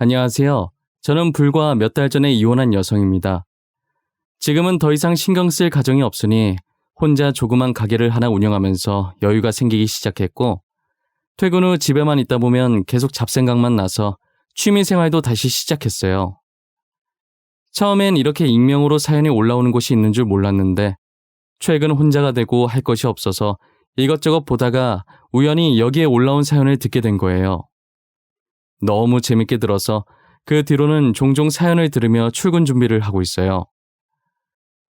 안녕하세요. 저는 불과 몇 달 전에 이혼한 여성입니다. 지금은 더 이상 신경 쓸 가정이 없으니 혼자 조그만 가게를 하나 운영하면서 여유가 생기기 시작했고, 퇴근 후 집에만 있다 보면 계속 잡생각만 나서 취미 생활도 다시 시작했어요. 처음엔 이렇게 익명으로 사연이 올라오는 곳이 있는 줄 몰랐는데, 최근 혼자가 되고 할 것이 없어서 이것저것 보다가 우연히 여기에 올라온 사연을 듣게 된 거예요. 너무 재밌게 들어서 그 뒤로는 종종 사연을 들으며 출근 준비를 하고 있어요.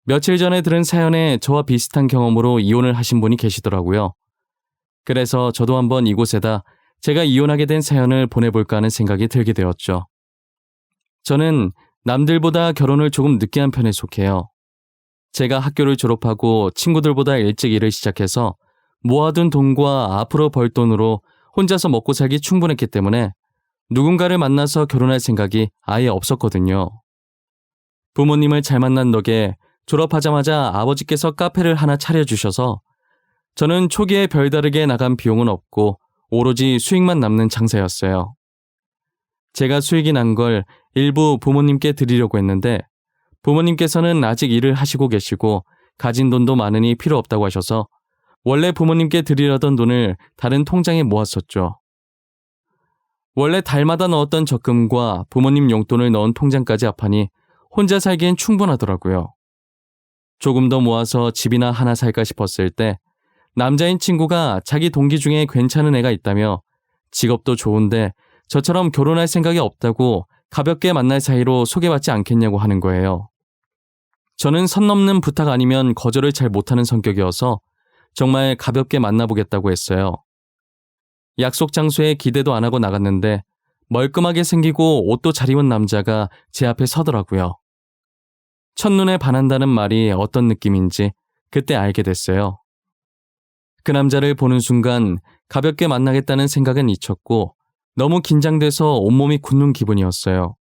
며칠 전에 들은 사연에 저와 비슷한 경험으로 이혼을 하신 분이 계시더라고요. 그래서 저도 한번 이곳에다 제가 이혼하게 된 사연을 보내볼까 하는 생각이 들게 되었죠. 저는 남들보다 결혼을 조금 늦게 한 편에 속해요. 제가 학교를 졸업하고 친구들보다 일찍 일을 시작해서 모아둔 돈과 앞으로 벌 돈으로 혼자서 먹고 살기 충분했기 때문에 누군가를 만나서 결혼할 생각이 아예 없었거든요. 부모님을 잘 만난 덕에 졸업하자마자 아버지께서 카페를 하나 차려주셔서 저는 초기에 별다르게 나간 비용은 없고 오로지 수익만 남는 장사였어요. 제가 수익이 난 걸 일부 부모님께 드리려고 했는데 부모님께서는 아직 일을 하시고 계시고 가진 돈도 많으니 필요 없다고 하셔서 원래 부모님께 드리려던 돈을 다른 통장에 모았었죠. 원래 달마다 넣었던 적금과 부모님 용돈을 넣은 통장까지 합하니 혼자 살기엔 충분하더라고요. 조금 더 모아서 집이나 하나 살까 싶었을 때 남자인 친구가 자기 동기 중에 괜찮은 애가 있다며 직업도 좋은데 저처럼 결혼할 생각이 없다고 가볍게 만날 사이로 소개받지 않겠냐고 하는 거예요. 저는 선 넘는 부탁 아니면 거절을 잘 못하는 성격이어서 정말 가볍게 만나보겠다고 했어요. 약속 장소에 기대도 안 하고 나갔는데 멀끔하게 생기고 옷도 잘 입은 남자가 제 앞에 서더라고요. 첫눈에 반한다는 말이 어떤 느낌인지 그때 알게 됐어요. 그 남자를 보는 순간 가볍게 만나겠다는 생각은 잊혔고 너무 긴장돼서 온몸이 굳는 기분이었어요.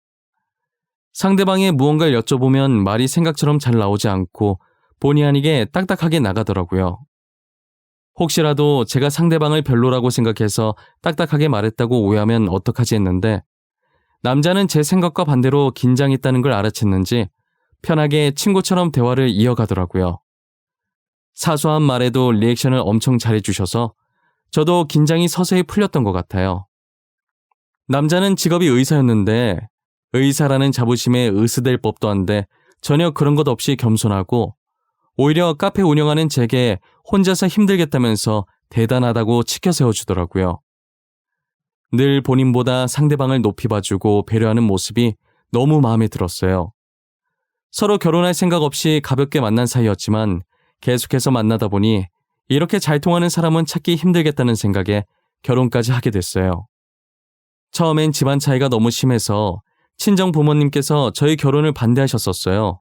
상대방의 무언가를 여쭤보면 말이 생각처럼 잘 나오지 않고 본의 아니게 딱딱하게 나가더라고요. 혹시라도 제가 상대방을 별로라고 생각해서 딱딱하게 말했다고 오해하면 어떡하지 했는데 남자는 제 생각과 반대로 긴장했다는 걸 알아챘는지 편하게 친구처럼 대화를 이어가더라고요. 사소한 말에도 리액션을 엄청 잘해주셔서 저도 긴장이 서서히 풀렸던 것 같아요. 남자는 직업이 의사였는데 의사라는 자부심에 으스댈 법도 한데 전혀 그런 것 없이 겸손하고 오히려 카페 운영하는 제게 혼자서 힘들겠다면서 대단하다고 치켜 세워 주더라고요. 늘 본인보다 상대방을 높이 봐주고 배려하는 모습이 너무 마음에 들었어요. 서로 결혼할 생각 없이 가볍게 만난 사이였지만 계속해서 만나다 보니 이렇게 잘 통하는 사람은 찾기 힘들겠다는 생각에 결혼까지 하게 됐어요. 처음엔 집안 차이가 너무 심해서 친정 부모님께서 저희 결혼을 반대하셨었어요.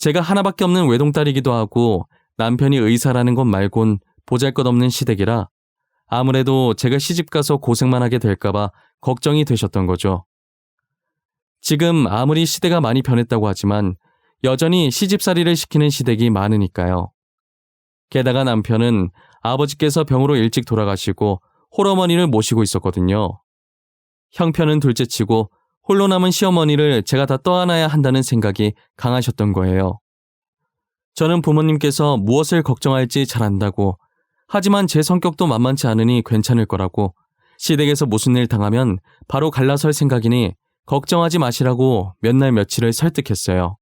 제가 하나밖에 없는 외동딸이기도 하고 남편이 의사라는 것 말곤 보잘 것 없는 시댁이라 아무래도 제가 시집가서 고생만 하게 될까봐 걱정이 되셨던 거죠. 지금 아무리 시대가 많이 변했다고 하지만 여전히 시집살이를 시키는 시댁이 많으니까요. 게다가 남편은 아버지께서 병으로 일찍 돌아가시고 홀어머니를 모시고 있었거든요. 형편은 둘째치고 홀로 남은 시어머니를 제가 다 떠안아야 한다는 생각이 강하셨던 거예요. 저는 부모님께서 무엇을 걱정할지 잘 안다고 하지만 제 성격도 만만치 않으니 괜찮을 거라고 시댁에서 무슨 일 당하면 바로 갈라설 생각이니 걱정하지 마시라고 몇 날 며칠을 설득했어요.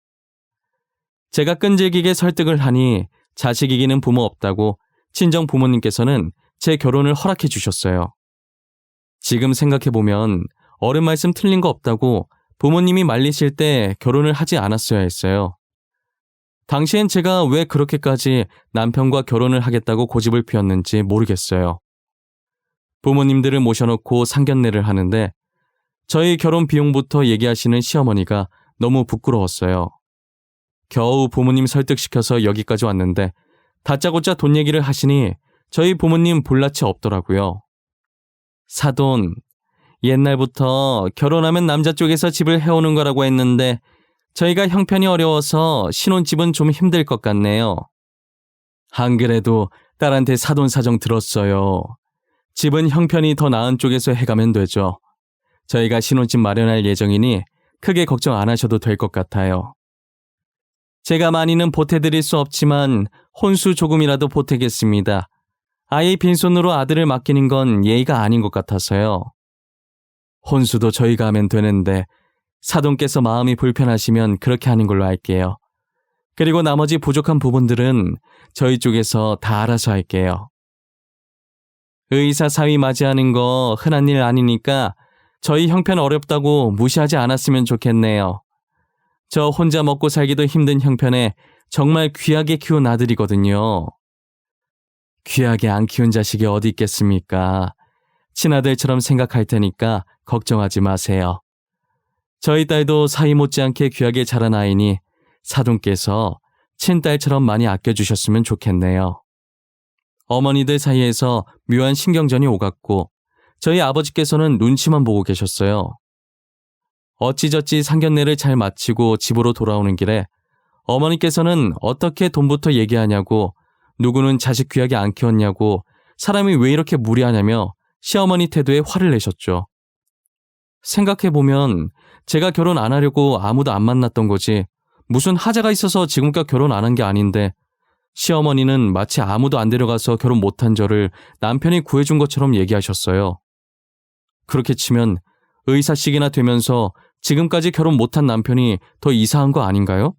제가 끈질기게 설득을 하니 자식 이기는 부모 없다고 친정 부모님께서는 제 결혼을 허락해 주셨어요. 지금 생각해보면 어른 말씀 틀린 거 없다고 부모님이 말리실 때 결혼을 하지 않았어야 했어요. 당시엔 제가 왜 그렇게까지 남편과 결혼을 하겠다고 고집을 피웠는지 모르겠어요. 부모님들을 모셔놓고 상견례를 하는데 저희 결혼 비용부터 얘기하시는 시어머니가 너무 부끄러웠어요. 겨우 부모님 설득시켜서 여기까지 왔는데 다짜고짜 돈 얘기를 하시니 저희 부모님 볼낯이 없더라고요. 사돈, 옛날부터 결혼하면 남자 쪽에서 집을 해오는 거라고 했는데 저희가 형편이 어려워서 신혼집은 좀 힘들 것 같네요. 안 그래도 딸한테 사돈 사정 들었어요. 집은 형편이 더 나은 쪽에서 해가면 되죠. 저희가 신혼집 마련할 예정이니 크게 걱정 안 하셔도 될 것 같아요. 제가 많이는 보태드릴 수 없지만 혼수 조금이라도 보태겠습니다. 아예 빈손으로 아들을 맡기는 건 예의가 아닌 것 같아서요. 혼수도 저희가 하면 되는데 사돈께서 마음이 불편하시면 그렇게 하는 걸로 할게요. 그리고 나머지 부족한 부분들은 저희 쪽에서 다 알아서 할게요. 의사 사위 맞이하는 거 흔한 일 아니니까 저희 형편 어렵다고 무시하지 않았으면 좋겠네요. 저 혼자 먹고 살기도 힘든 형편에 정말 귀하게 키운 아들이거든요. 귀하게 안 키운 자식이 어디 있겠습니까? 친아들처럼 생각할 테니까 걱정하지 마세요. 저희 딸도 사이 못지않게 귀하게 자란 아이니 사돈께서 친딸처럼 많이 아껴주셨으면 좋겠네요. 어머니들 사이에서 묘한 신경전이 오갔고 저희 아버지께서는 눈치만 보고 계셨어요. 어찌저찌 상견례를 잘 마치고 집으로 돌아오는 길에 어머니께서는 어떻게 돈부터 얘기하냐고 누구는 자식 귀하게 안 키웠냐고 사람이 왜 이렇게 무리하냐며 시어머니 태도에 화를 내셨죠. 생각해보면 제가 결혼 안 하려고 아무도 안 만났던 거지 무슨 하자가 있어서 지금껏 결혼 안 한 게 아닌데 시어머니는 마치 아무도 안 데려가서 결혼 못한 저를 남편이 구해준 것처럼 얘기하셨어요. 그렇게 치면 의사식이나 되면서 지금까지 결혼 못한 남편이 더 이상한 거 아닌가요?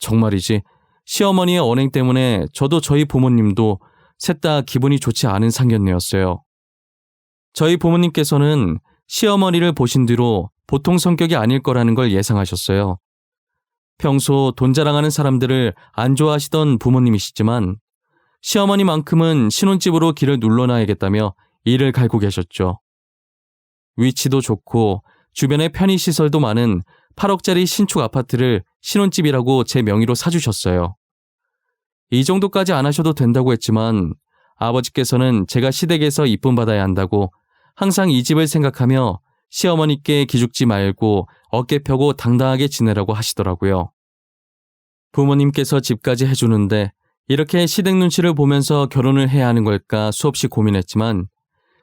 정말이지 시어머니의 언행 때문에 저도 저희 부모님도 셋 다 기분이 좋지 않은 상견례였어요. 저희 부모님께서는 시어머니를 보신 뒤로 보통 성격이 아닐 거라는 걸 예상하셨어요. 평소 돈 자랑하는 사람들을 안 좋아하시던 부모님이시지만 시어머니만큼은 신혼집으로 길을 눌러놔야겠다며 일을 갈고 계셨죠. 위치도 좋고 주변에 편의시설도 많은 8억짜리 신축 아파트를 신혼집이라고 제 명의로 사주셨어요. 이 정도까지 안 하셔도 된다고 했지만 아버지께서는 제가 시댁에서 이쁨 받아야 한다고 항상 이 집을 생각하며 시어머니께 기죽지 말고 어깨 펴고 당당하게 지내라고 하시더라고요. 부모님께서 집까지 해주는데 이렇게 시댁 눈치를 보면서 결혼을 해야 하는 걸까 수없이 고민했지만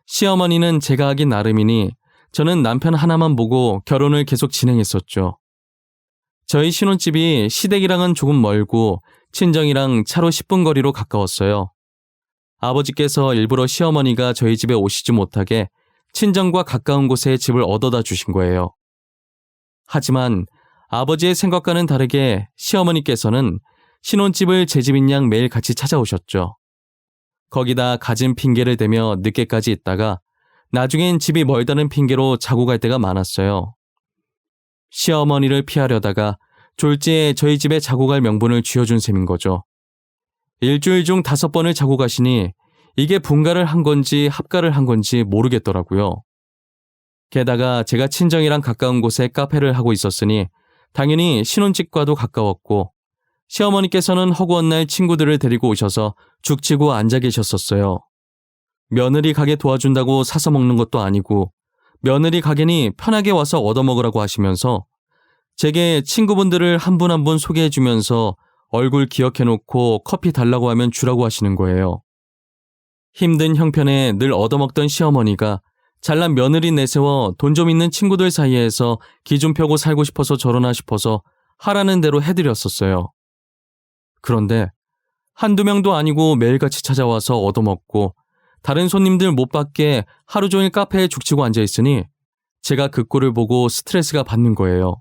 시어머니는 제가 하기 나름이니 저는 남편 하나만 보고 결혼을 계속 진행했었죠. 저희 신혼집이 시댁이랑은 조금 멀고 친정이랑 차로 10분 거리로 가까웠어요. 아버지께서 일부러 시어머니가 저희 집에 오시지 못하게 친정과 가까운 곳에 집을 얻어다 주신 거예요. 하지만 아버지의 생각과는 다르게 시어머니께서는 신혼집을 제 집인 양 매일 같이 찾아오셨죠. 거기다 가진 핑계를 대며 늦게까지 있다가 나중엔 집이 멀다는 핑계로 자고 갈 때가 많았어요. 시어머니를 피하려다가 졸지에 저희 집에 자고 갈 명분을 쥐어준 셈인 거죠. 일주일 중 다섯 번을 자고 가시니 이게 분가를 한 건지 합가를 한 건지 모르겠더라고요. 게다가 제가 친정이랑 가까운 곳에 카페를 하고 있었으니 당연히 신혼집과도 가까웠고 시어머니께서는 허구한 날 친구들을 데리고 오셔서 죽치고 앉아 계셨었어요. 며느리 가게 도와준다고 사서 먹는 것도 아니고 며느리 가게니 편하게 와서 얻어먹으라고 하시면서 제게 친구분들을 한 분 한분 소개해주면서 얼굴 기억해놓고 커피 달라고 하면 주라고 하시는 거예요. 힘든 형편에 늘 얻어먹던 시어머니가 잘난 며느리 내세워 돈 좀 있는 친구들 사이에서 기준 펴고 살고 싶어서 저러나 싶어서 하라는 대로 해드렸었어요. 그런데 한두 명도 아니고 매일같이 찾아와서 얻어먹고 다른 손님들 못 받게 하루 종일 카페에 죽치고 앉아 있으니 제가 그 꼴을 보고 스트레스가 받는 거예요.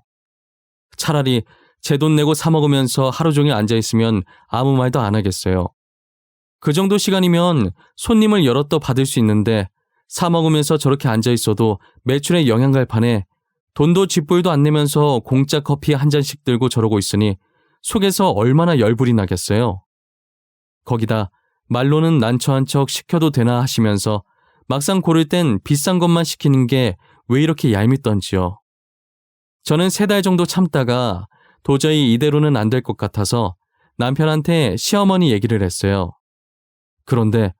차라리 제 돈 내고 사 먹으면서 하루 종일 앉아 있으면 아무 말도 안 하겠어요. 그 정도 시간이면 손님을 열었 더 받을 수 있는데 사 먹으면서 저렇게 앉아 있어도 매출에 영향 갈 판에 돈도 쥐뿔도 안 내면서 공짜 커피 한 잔씩 들고 저러고 있으니 속에서 얼마나 열불이 나겠어요. 거기다 말로는 난처한 척 시켜도 되나 하시면서 막상 고를 땐 비싼 것만 시키는 게 왜 이렇게 얄밉던지요. 저는 세 달 정도 참다가 도저히 이대로는 안 될 것 같아서 남편한테 시어머니 얘기를 했어요. 그런데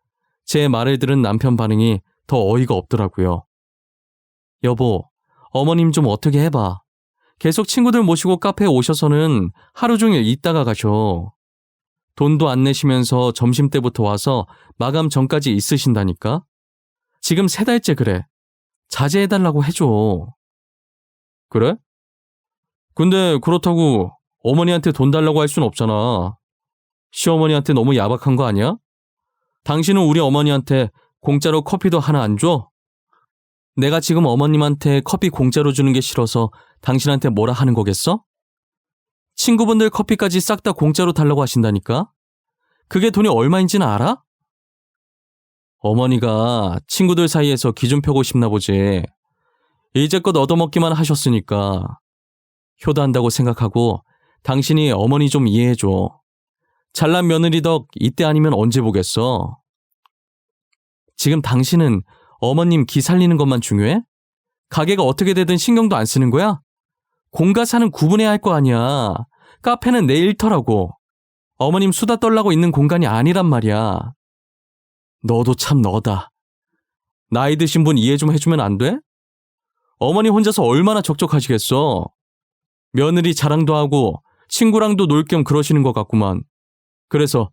제 말을 들은 남편 반응이 더 어이가 없더라고요. 여보, 어머님 좀 어떻게 해봐. 계속 친구들 모시고 카페에 오셔서는 하루 종일 있다가 가셔. 돈도 안 내시면서 점심때부터 와서 마감 전까지 있으신다니까? 지금 세 달째 그래. 자제해달라고 해줘. 그래? 근데 그렇다고 어머니한테 돈 달라고 할 순 없잖아. 시어머니한테 너무 야박한 거 아니야? 당신은 우리 어머니한테 공짜로 커피도 하나 안 줘? 내가 지금 어머님한테 커피 공짜로 주는 게 싫어서 당신한테 뭐라 하는 거겠어? 친구분들 커피까지 싹 다 공짜로 달라고 하신다니까? 그게 돈이 얼마인지는 알아? 어머니가 친구들 사이에서 기준 펴고 싶나 보지. 이제껏 얻어먹기만 하셨으니까. 효도한다고 생각하고 당신이 어머니 좀 이해해줘. 잘난 며느리 덕 이때 아니면 언제 보겠어? 지금 당신은 어머님 기 살리는 것만 중요해? 가게가 어떻게 되든 신경도 안 쓰는 거야? 공과 사는 구분해야 할 거 아니야. 카페는 내 일터라고. 어머님 수다 떨라고 있는 공간이 아니란 말이야. 너도 참 너다. 나이 드신 분 이해 좀 해주면 안 돼? 어머니 혼자서 얼마나 적적하시겠어. 며느리 자랑도 하고 친구랑도 놀 겸 그러시는 것 같구만. 그래서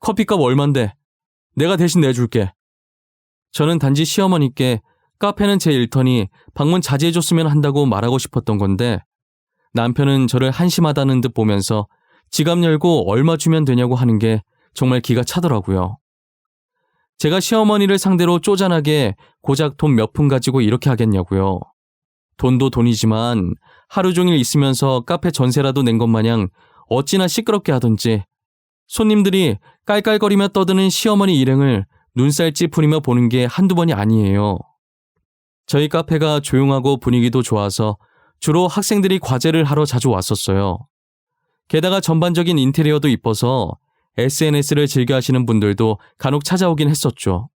커피값 얼만데 내가 대신 내줄게. 저는 단지 시어머니께 카페는 제 일터니 방문 자제해줬으면 한다고 말하고 싶었던 건데 남편은 저를 한심하다는 듯 보면서 지갑 열고 얼마 주면 되냐고 하는 게 정말 기가 차더라고요. 제가 시어머니를 상대로 쪼잔하게 고작 돈 몇 푼 가지고 이렇게 하겠냐고요. 돈도 돈이지만 하루 종일 있으면서 카페 전세라도 낸 것 마냥 어찌나 시끄럽게 하던지 손님들이 깔깔거리며 떠드는 시어머니 일행을 눈살 찌푸리며 보는 게 한두 번이 아니에요. 저희 카페가 조용하고 분위기도 좋아서 주로 학생들이 과제를 하러 자주 왔었어요. 게다가 전반적인 인테리어도 이뻐서 SNS를 즐겨 하시는 분들도 간혹 찾아오긴 했었죠.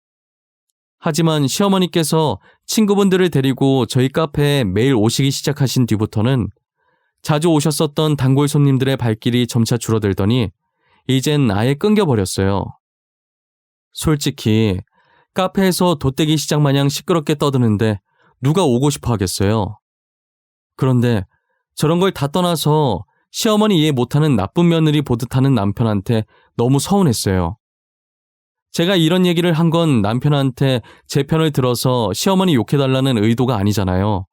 하지만 시어머니께서 친구분들을 데리고 저희 카페에 매일 오시기 시작하신 뒤부터는 자주 오셨었던 단골 손님들의 발길이 점차 줄어들더니 이젠 아예 끊겨버렸어요. 솔직히 카페에서 돗대기 시장 마냥 시끄럽게 떠드는데 누가 오고 싶어 하겠어요. 그런데 저런 걸 다 떠나서 시어머니 이해 못하는 나쁜 며느리 보듯 하는 남편한테 너무 서운했어요. 제가 이런 얘기를 한 건 남편한테 제 편을 들어서 시어머니 욕해달라는 의도가 아니잖아요.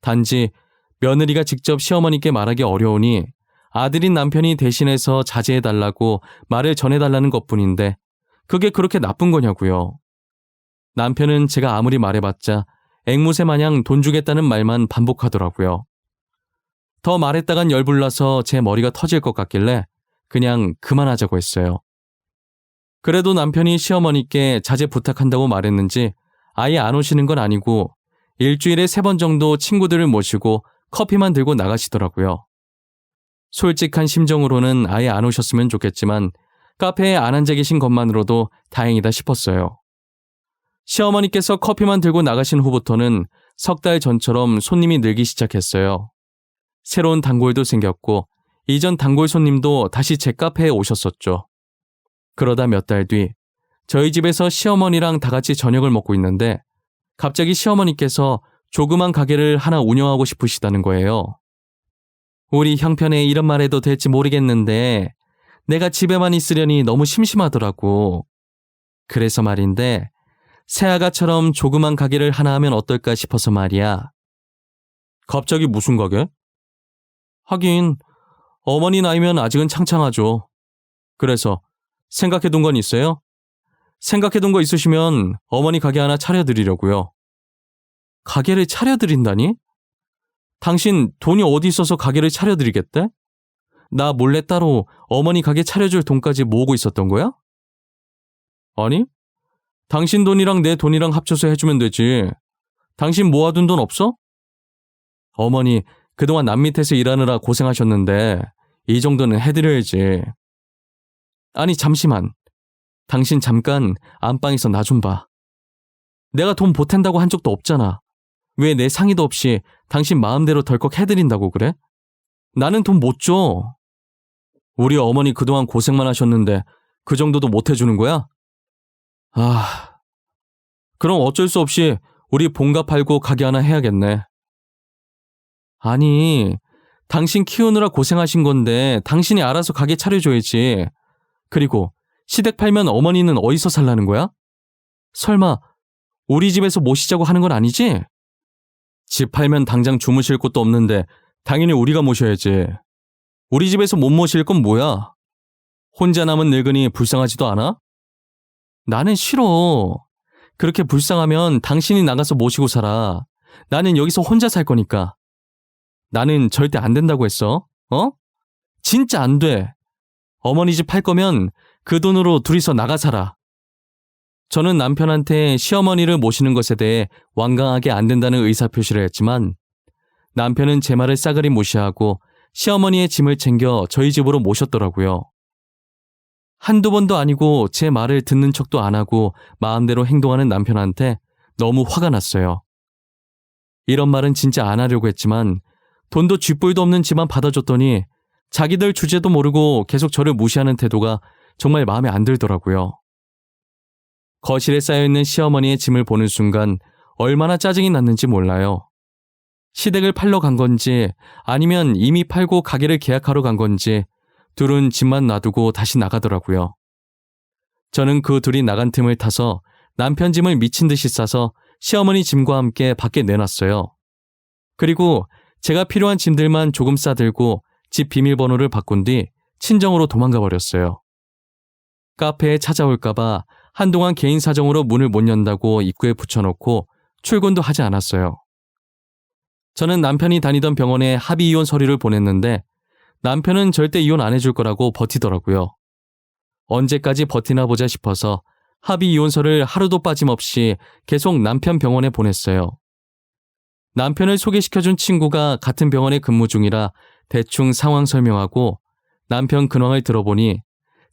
단지 며느리가 직접 시어머니께 말하기 어려우니 아들인 남편이 대신해서 자제해달라고 말을 전해달라는 것 뿐인데 그게 그렇게 나쁜 거냐고요. 남편은 제가 아무리 말해봤자 앵무새 마냥 돈 주겠다는 말만 반복하더라고요. 더 말했다간 열불나서 제 머리가 터질 것 같길래 그냥 그만하자고 했어요. 그래도 남편이 시어머니께 자제 부탁한다고 말했는지 아예 안 오시는 건 아니고 일주일에 세 번 정도 친구들을 모시고 커피만 들고 나가시더라고요. 솔직한 심정으로는 아예 안 오셨으면 좋겠지만 카페에 안 앉아 계신 것만으로도 다행이다 싶었어요. 시어머니께서 커피만 들고 나가신 후부터는 석 달 전처럼 손님이 늘기 시작했어요. 새로운 단골도 생겼고 이전 단골 손님도 다시 제 카페에 오셨었죠. 그러다 몇 달 뒤 저희 집에서 시어머니랑 다 같이 저녁을 먹고 있는데 갑자기 시어머니께서 조그만 가게를 하나 운영하고 싶으시다는 거예요. 우리 형편에 이런 말 해도 될지 모르겠는데 내가 집에만 있으려니 너무 심심하더라고. 그래서 말인데 새아가처럼 조그만 가게를 하나 하면 어떨까 싶어서 말이야. 갑자기 무슨 가게? 하긴 어머니 나이면 아직은 창창하죠. 그래서 생각해둔 건 있어요? 생각해둔 거 있으시면 어머니 가게 하나 차려드리려고요. 가게를 차려드린다니? 당신 돈이 어디 있어서 가게를 차려드리겠대? 나 몰래 따로 어머니 가게 차려줄 돈까지 모으고 있었던 거야? 아니, 당신 돈이랑 내 돈이랑 합쳐서 해주면 되지. 당신 모아둔 돈 없어? 어머니, 그동안 남 밑에서 일하느라 고생하셨는데, 이 정도는 해드려야지. 아니, 잠시만. 당신 잠깐 안방에서 나 좀 봐. 내가 돈 보탠다고 한 적도 없잖아. 왜 내 상의도 없이 당신 마음대로 덜컥 해드린다고 그래? 나는 돈 못 줘. 우리 어머니 그동안 고생만 하셨는데 그 정도도 못 해주는 거야? 아, 그럼 어쩔 수 없이 우리 본가 팔고 가게 하나 해야겠네. 아니, 당신 키우느라 고생하신 건데 당신이 알아서 가게 차려줘야지. 그리고 시댁 팔면 어머니는 어디서 살라는 거야? 설마 우리 집에서 모시자고 하는 건 아니지? 집 팔면 당장 주무실 곳도 없는데 당연히 우리가 모셔야지. 우리 집에서 못 모실 건 뭐야? 혼자 남은 늙은이 불쌍하지도 않아? 나는 싫어. 그렇게 불쌍하면 당신이 나가서 모시고 살아. 나는 여기서 혼자 살 거니까. 나는 절대 안 된다고 했어. 어? 진짜 안 돼. 어머니 집 팔 거면 그 돈으로 둘이서 나가 살아. 저는 남편한테 시어머니를 모시는 것에 대해 완강하게 안 된다는 의사표시를 했지만 남편은 제 말을 싸그리 무시하고 시어머니의 짐을 챙겨 저희 집으로 모셨더라고요. 한두 번도 아니고 제 말을 듣는 척도 안 하고 마음대로 행동하는 남편한테 너무 화가 났어요. 이런 말은 진짜 안 하려고 했지만 돈도 쥐뿔도 없는 집안 받아줬더니 자기들 주제도 모르고 계속 저를 무시하는 태도가 정말 마음에 안 들더라고요. 거실에 쌓여있는 시어머니의 짐을 보는 순간 얼마나 짜증이 났는지 몰라요. 시댁을 팔러 간 건지 아니면 이미 팔고 가게를 계약하러 간 건지 둘은 집만 놔두고 다시 나가더라고요. 저는 그 둘이 나간 틈을 타서 남편 짐을 미친 듯이 싸서 시어머니 짐과 함께 밖에 내놨어요. 그리고 제가 필요한 짐들만 조금 싸들고 집 비밀번호를 바꾼 뒤 친정으로 도망가 버렸어요. 카페에 찾아올까봐 한동안 개인 사정으로 문을 못 연다고 입구에 붙여놓고 출근도 하지 않았어요. 저는 남편이 다니던 병원에 합의 이혼 서류를 보냈는데 남편은 절대 이혼 안 해줄 거라고 버티더라고요. 언제까지 버티나 보자 싶어서 합의 이혼서를 하루도 빠짐없이 계속 남편 병원에 보냈어요. 남편을 소개시켜준 친구가 같은 병원에 근무 중이라 대충 상황 설명하고 남편 근황을 들어보니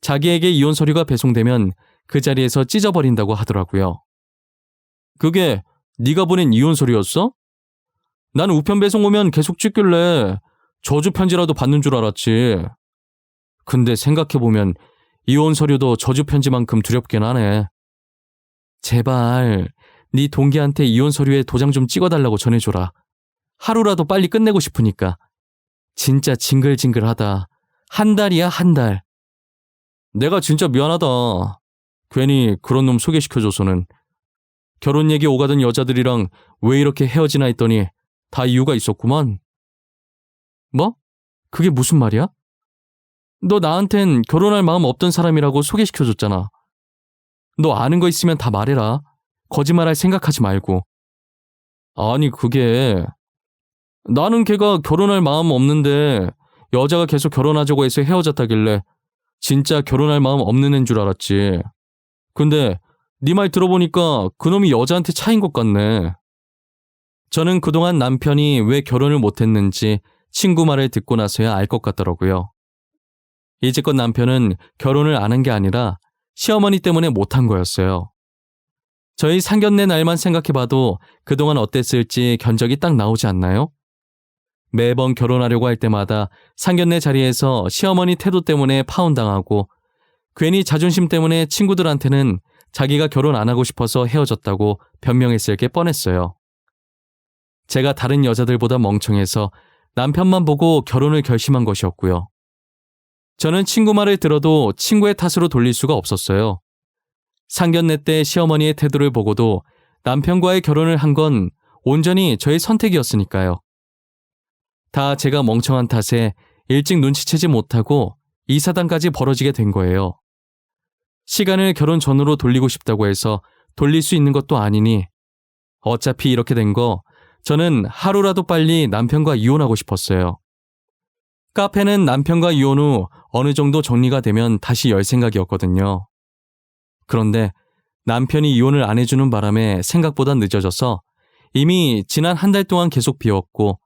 자기에게 이혼 서류가 배송되면 그 자리에서 찢어버린다고 하더라고요. 그게 네가 보낸 이혼 서류였어? 난 우편 배송 오면 계속 찍길래 저주 편지라도 받는 줄 알았지. 근데 생각해보면 이혼 서류도 저주 편지만큼 두렵긴 하네. 제발 네 동기한테 이혼 서류에 도장 좀 찍어달라고 전해줘라. 하루라도 빨리 끝내고 싶으니까. 진짜 징글징글하다. 한 달이야 한 달. 내가 진짜 미안하다. 괜히 그런 놈 소개시켜줘서는. 결혼 얘기 오가던 여자들이랑 왜 이렇게 헤어지나 했더니 다 이유가 있었구만. 뭐? 그게 무슨 말이야? 너 나한텐 결혼할 마음 없던 사람이라고 소개시켜줬잖아. 너 아는 거 있으면 다 말해라. 거짓말할 생각하지 말고. 아니, 그게. 나는 걔가 결혼할 마음 없는데 여자가 계속 결혼하자고 해서 헤어졌다길래 진짜 결혼할 마음 없는 애인 줄 알았지. 근데 네 말 들어보니까 그놈이 여자한테 차인 것 같네. 저는 그동안 남편이 왜 결혼을 못했는지 친구 말을 듣고 나서야 알 것 같더라고요. 이제껏 남편은 결혼을 안 한 게 아니라 시어머니 때문에 못한 거였어요. 저희 상견례 날만 생각해봐도 그동안 어땠을지 견적이 딱 나오지 않나요? 매번 결혼하려고 할 때마다 상견례 자리에서 시어머니 태도 때문에 파혼당하고 괜히 자존심 때문에 친구들한테는 자기가 결혼 안 하고 싶어서 헤어졌다고 변명했을 게 뻔했어요. 제가 다른 여자들보다 멍청해서 남편만 보고 결혼을 결심한 것이었고요. 저는 친구 말을 들어도 친구의 탓으로 돌릴 수가 없었어요. 상견례 때 시어머니의 태도를 보고도 남편과의 결혼을 한 건 온전히 저의 선택이었으니까요. 다 제가 멍청한 탓에 일찍 눈치채지 못하고 이 사단까지 벌어지게 된 거예요. 시간을 결혼 전으로 돌리고 싶다고 해서 돌릴 수 있는 것도 아니니 어차피 이렇게 된 거 저는 하루라도 빨리 남편과 이혼하고 싶었어요. 카페는 남편과 이혼 후 어느 정도 정리가 되면 다시 열 생각이었거든요. 그런데 남편이 이혼을 안 해주는 바람에 생각보다 늦어져서 이미 지난 한 달 동안 계속 비웠고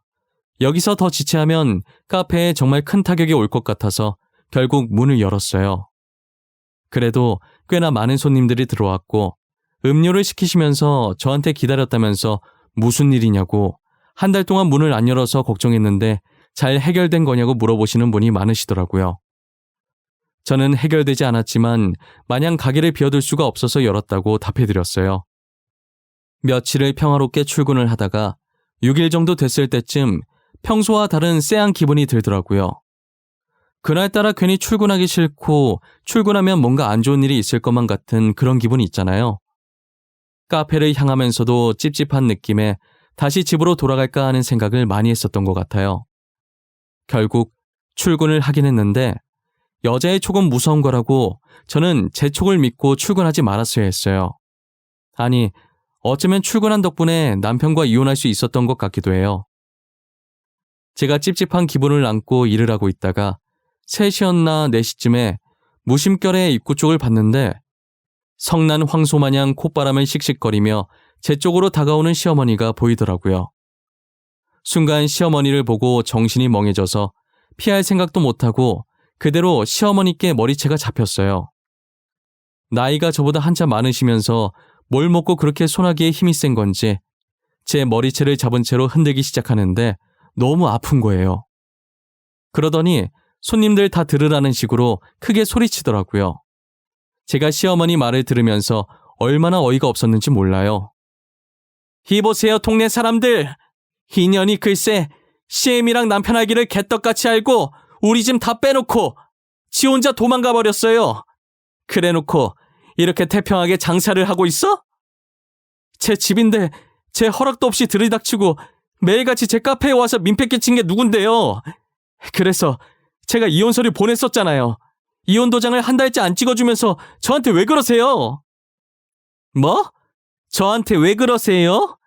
여기서 더 지체하면 카페에 정말 큰 타격이 올 것 같아서 결국 문을 열었어요. 그래도 꽤나 많은 손님들이 들어왔고 음료를 시키시면서 저한테 기다렸다면서 무슨 일이냐고 한 달 동안 문을 안 열어서 걱정했는데 잘 해결된 거냐고 물어보시는 분이 많으시더라고요. 저는 해결되지 않았지만 마냥 가게를 비워둘 수가 없어서 열었다고 답해드렸어요. 며칠을 평화롭게 출근을 하다가 6일 정도 됐을 때쯤 평소와 다른 쎄한 기분이 들더라고요. 그날따라 괜히 출근하기 싫고 출근하면 뭔가 안 좋은 일이 있을 것만 같은 그런 기분이 있잖아요. 카페를 향하면서도 찝찝한 느낌에 다시 집으로 돌아갈까 하는 생각을 많이 했었던 것 같아요. 결국 출근을 하긴 했는데 여자의 촉은 무서운 거라고 저는 제 촉을 믿고 출근하지 말았어야 했어요. 아니, 어쩌면 출근한 덕분에 남편과 이혼할 수 있었던 것 같기도 해요. 제가 찝찝한 기분을 안고 일을 하고 있다가 3시였나 4시쯤에 무심결에 입구 쪽을 봤는데 성난 황소 마냥 콧바람을 씩씩거리며 제 쪽으로 다가오는 시어머니가 보이더라고요. 순간 시어머니를 보고 정신이 멍해져서 피할 생각도 못하고 그대로 시어머니께 머리채가 잡혔어요. 나이가 저보다 한참 많으시면서 뭘 먹고 그렇게 소나기에 힘이 센 건지 제 머리채를 잡은 채로 흔들기 시작하는데 너무 아픈 거예요. 그러더니 손님들 다 들으라는 식으로 크게 소리치더라고요. 제가 시어머니 말을 들으면서 얼마나 어이가 없었는지 몰라요. 이보세요, 동네 사람들. 인연이 글쎄, CM이랑 남편 알기를 개떡같이 알고 우리 집 다 빼놓고 지 혼자 도망가 버렸어요. 그래 놓고 이렇게 태평하게 장사를 하고 있어? 제 집인데 제 허락도 없이 들이닥치고 매일같이 제 카페에 와서 민폐 끼친 게 누군데요? 그래서 제가 이혼 서류 보냈었잖아요. 이혼 도장을 한 달째 안 찍어주면서 저한테 왜 그러세요? 뭐? 저한테 왜 그러세요?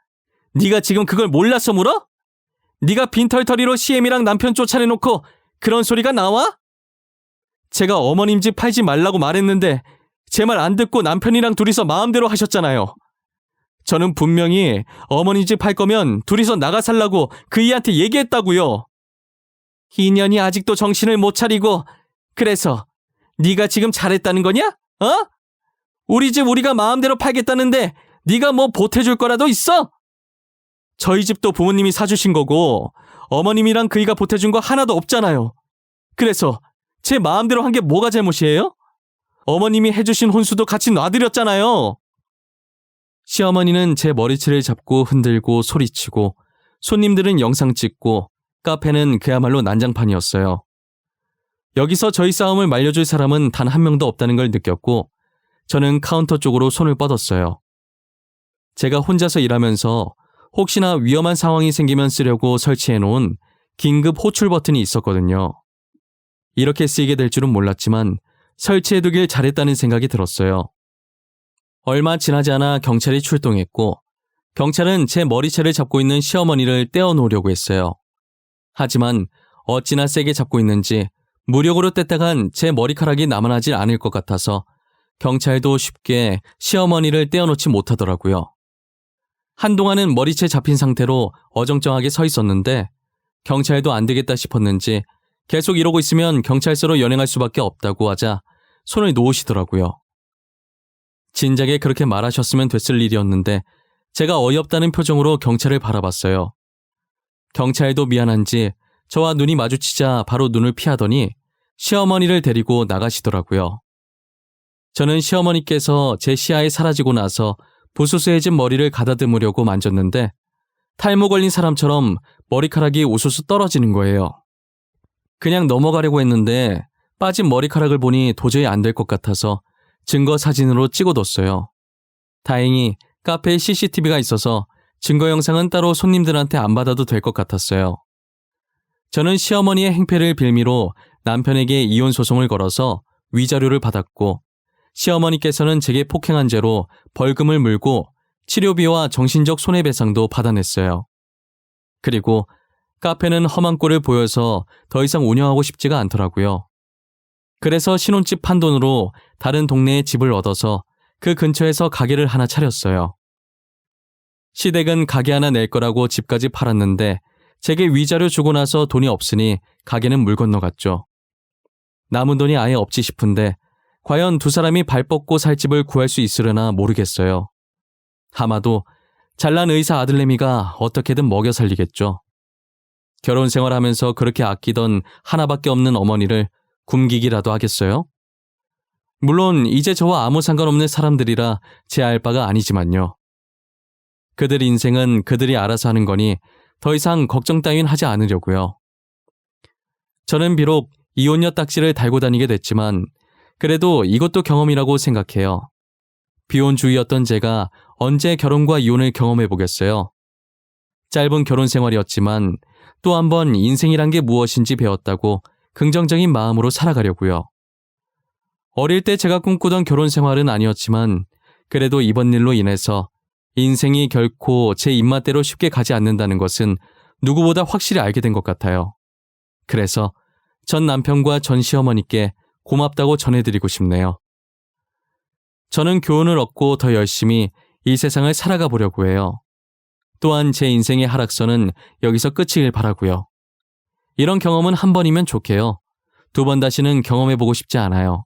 네가 지금 그걸 몰라서 물어? 네가 빈털터리로 CM이랑 남편 쫓아내놓고 그런 소리가 나와? 제가 어머님 집 팔지 말라고 말했는데 제 말 안 듣고 남편이랑 둘이서 마음대로 하셨잖아요. 저는 분명히 어머니 집 팔 거면 둘이서 나가 살라고 그이한테 얘기했다고요. 인연이 아직도 정신을 못 차리고 그래서 네가 지금 잘했다는 거냐? 어? 우리 집 우리가 마음대로 팔겠다는데 네가 뭐 보태줄 거라도 있어? 저희 집도 부모님이 사주신 거고 어머님이랑 그이가 보태준 거 하나도 없잖아요. 그래서 제 마음대로 한 게 뭐가 잘못이에요? 어머님이 해주신 혼수도 같이 놔드렸잖아요. 시어머니는 제 머리채를 잡고 흔들고 소리치고 손님들은 영상 찍고 카페는 그야말로 난장판이었어요. 여기서 저희 싸움을 말려줄 사람은 단 한 명도 없다는 걸 느꼈고 저는 카운터 쪽으로 손을 뻗었어요. 제가 혼자서 일하면서 혹시나 위험한 상황이 생기면 쓰려고 설치해 놓은 긴급 호출 버튼이 있었거든요. 이렇게 쓰이게 될 줄은 몰랐지만 설치해 두길 잘했다는 생각이 들었어요. 얼마 지나지 않아 경찰이 출동했고 경찰은 제 머리채를 잡고 있는 시어머니를 떼어놓으려고 했어요. 하지만 어찌나 세게 잡고 있는지 무력으로 뗐다간 제 머리카락이 남아나질 않을 것 같아서 경찰도 쉽게 시어머니를 떼어놓지 못하더라고요. 한동안은 머리채 잡힌 상태로 어정쩡하게 서 있었는데 경찰도 안 되겠다 싶었는지 계속 이러고 있으면 경찰서로 연행할 수밖에 없다고 하자 손을 놓으시더라고요. 진작에 그렇게 말하셨으면 됐을 일이었는데 제가 어이없다는 표정으로 경찰을 바라봤어요. 경찰도 미안한지 저와 눈이 마주치자 바로 눈을 피하더니 시어머니를 데리고 나가시더라고요. 저는 시어머니께서 제 시야에 사라지고 나서 부수수해진 머리를 가다듬으려고 만졌는데 탈모 걸린 사람처럼 머리카락이 우수수 떨어지는 거예요. 그냥 넘어가려고 했는데 빠진 머리카락을 보니 도저히 안 될 것 같아서 증거 사진으로 찍어뒀어요. 다행히 카페에 CCTV가 있어서 증거 영상은 따로 손님들한테 안 받아도 될 것 같았어요. 저는 시어머니의 행패를 빌미로 남편에게 이혼 소송을 걸어서 위자료를 받았고 시어머니께서는 제게 폭행한 죄로 벌금을 물고 치료비와 정신적 손해배상도 받아냈어요. 그리고 카페는 험한 꼴을 보여서 더 이상 운영하고 싶지가 않더라고요. 그래서 신혼집 판 돈으로 다른 동네에 집을 얻어서 그 근처에서 가게를 하나 차렸어요. 시댁은 가게 하나 낼 거라고 집까지 팔았는데 제게 위자료 주고 나서 돈이 없으니 가게는 물 건너갔죠. 남은 돈이 아예 없지 싶은데 과연 두 사람이 발 뻗고 살 집을 구할 수 있으려나 모르겠어요. 아마도 잘난 의사 아들내미가 어떻게든 먹여 살리겠죠. 결혼 생활하면서 그렇게 아끼던 하나밖에 없는 어머니를 굶기기라도 하겠어요? 물론 이제 저와 아무 상관없는 사람들이라 제 알 바가 아니지만요. 그들 인생은 그들이 알아서 하는 거니 더 이상 걱정 따윈 하지 않으려고요. 저는 비록 이혼녀 딱지를 달고 다니게 됐지만 그래도 이것도 경험이라고 생각해요. 비혼주의였던 제가 언제 결혼과 이혼을 경험해 보겠어요. 짧은 결혼 생활이었지만 또 한 번 인생이란 게 무엇인지 배웠다고 긍정적인 마음으로 살아가려고요. 어릴 때 제가 꿈꾸던 결혼 생활은 아니었지만 그래도 이번 일로 인해서 인생이 결코 제 입맛대로 쉽게 가지 않는다는 것은 누구보다 확실히 알게 된 것 같아요. 그래서 전 남편과 전 시어머니께 고맙다고 전해드리고 싶네요. 저는 교훈을 얻고 더 열심히 이 세상을 살아가 보려고 해요. 또한 제 인생의 하락선은 여기서 끝이길 바라고요. 이런 경험은 한 번이면 좋게요. 두 번 다시는 경험해보고 싶지 않아요.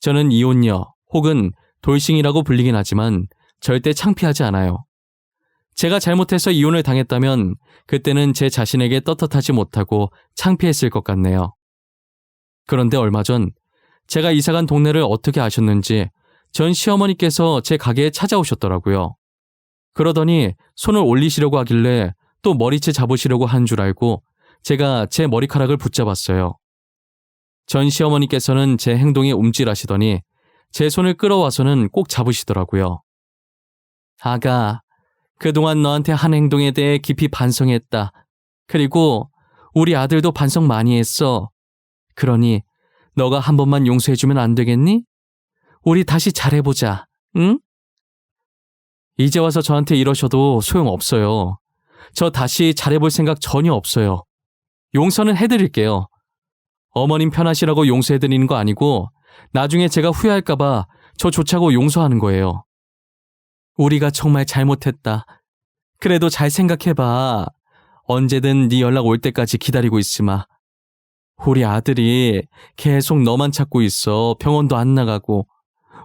저는 이혼녀 혹은 돌싱이라고 불리긴 하지만 절대 창피하지 않아요. 제가 잘못해서 이혼을 당했다면 그때는 제 자신에게 떳떳하지 못하고 창피했을 것 같네요. 그런데 얼마 전 제가 이사간 동네를 어떻게 아셨는지 전 시어머니께서 제 가게에 찾아오셨더라고요. 그러더니 손을 올리시려고 하길래 또 머리채 잡으시려고 한 줄 알고 제가 제 머리카락을 붙잡았어요. 전 시어머니께서는 제 행동에 움찔하시더니 제 손을 끌어와서는 꼭 잡으시더라고요. 아가, 그동안 너한테 한 행동에 대해 깊이 반성했다. 그리고 우리 아들도 반성 많이 했어. 그러니 너가 한 번만 용서해주면 안 되겠니? 우리 다시 잘해보자, 응? 이제 와서 저한테 이러셔도 소용없어요. 저 다시 잘해볼 생각 전혀 없어요. 용서는 해드릴게요. 어머님 편하시라고 용서해드리는 거 아니고 나중에 제가 후회할까봐 저 좋자고 용서하는 거예요. 우리가 정말 잘못했다. 그래도 잘 생각해봐. 언제든 네 연락 올 때까지 기다리고 있으마. 우리 아들이 계속 너만 찾고 있어. 병원도 안 나가고.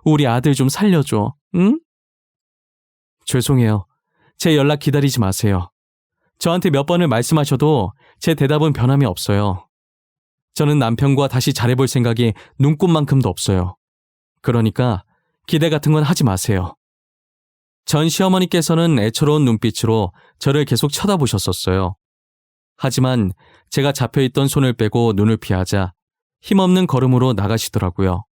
우리 아들 좀 살려줘. 응? 죄송해요. 제 연락 기다리지 마세요. 저한테 몇 번을 말씀하셔도 제 대답은 변함이 없어요. 저는 남편과 다시 잘해볼 생각이 눈꽃만큼도 없어요. 그러니까 기대 같은 건 하지 마세요. 전 시어머니께서는 애처로운 눈빛으로 저를 계속 쳐다보셨었어요. 하지만 제가 잡혀있던 손을 빼고 눈을 피하자 힘없는 걸음으로 나가시더라고요.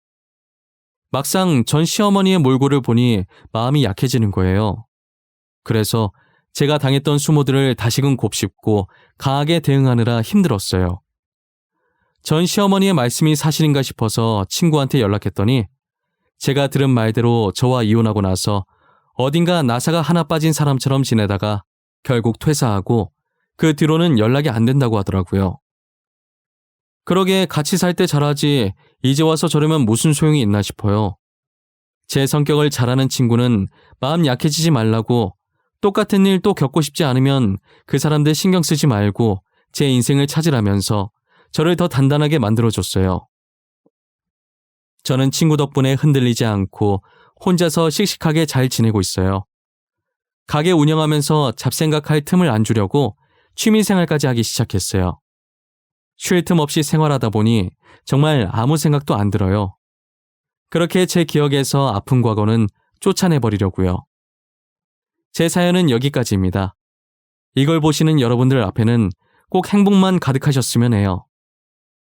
막상 전 시어머니의 몰골을 보니 마음이 약해지는 거예요. 그래서 제가 당했던 수모들을 다시금 곱씹고 강하게 대응하느라 힘들었어요. 전 시어머니의 말씀이 사실인가 싶어서 친구한테 연락했더니 제가 들은 말대로 저와 이혼하고 나서 어딘가 나사가 하나 빠진 사람처럼 지내다가 결국 퇴사하고 그 뒤로는 연락이 안 된다고 하더라고요. 그러게 같이 살 때 잘하지 이제 와서 저러면 무슨 소용이 있나 싶어요. 제 성격을 잘 아는 친구는 마음 약해지지 말라고 똑같은 일 또 겪고 싶지 않으면 그 사람들 신경 쓰지 말고 제 인생을 찾으라면서 저를 더 단단하게 만들어줬어요. 저는 친구 덕분에 흔들리지 않고 혼자서 씩씩하게 잘 지내고 있어요. 가게 운영하면서 잡생각할 틈을 안 주려고 취미생활까지 하기 시작했어요. 쉴 틈 없이 생활하다 보니 정말 아무 생각도 안 들어요. 그렇게 제 기억에서 아픈 과거는 쫓아내버리려고요. 제 사연은 여기까지입니다. 이걸 보시는 여러분들 앞에는 꼭 행복만 가득하셨으면 해요.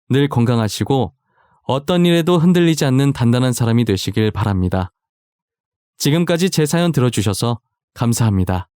늘 건강하시고 어떤 일에도 흔들리지 않는 단단한 사람이 되시길 바랍니다. 지금까지 제 사연 들어주셔서 감사합니다.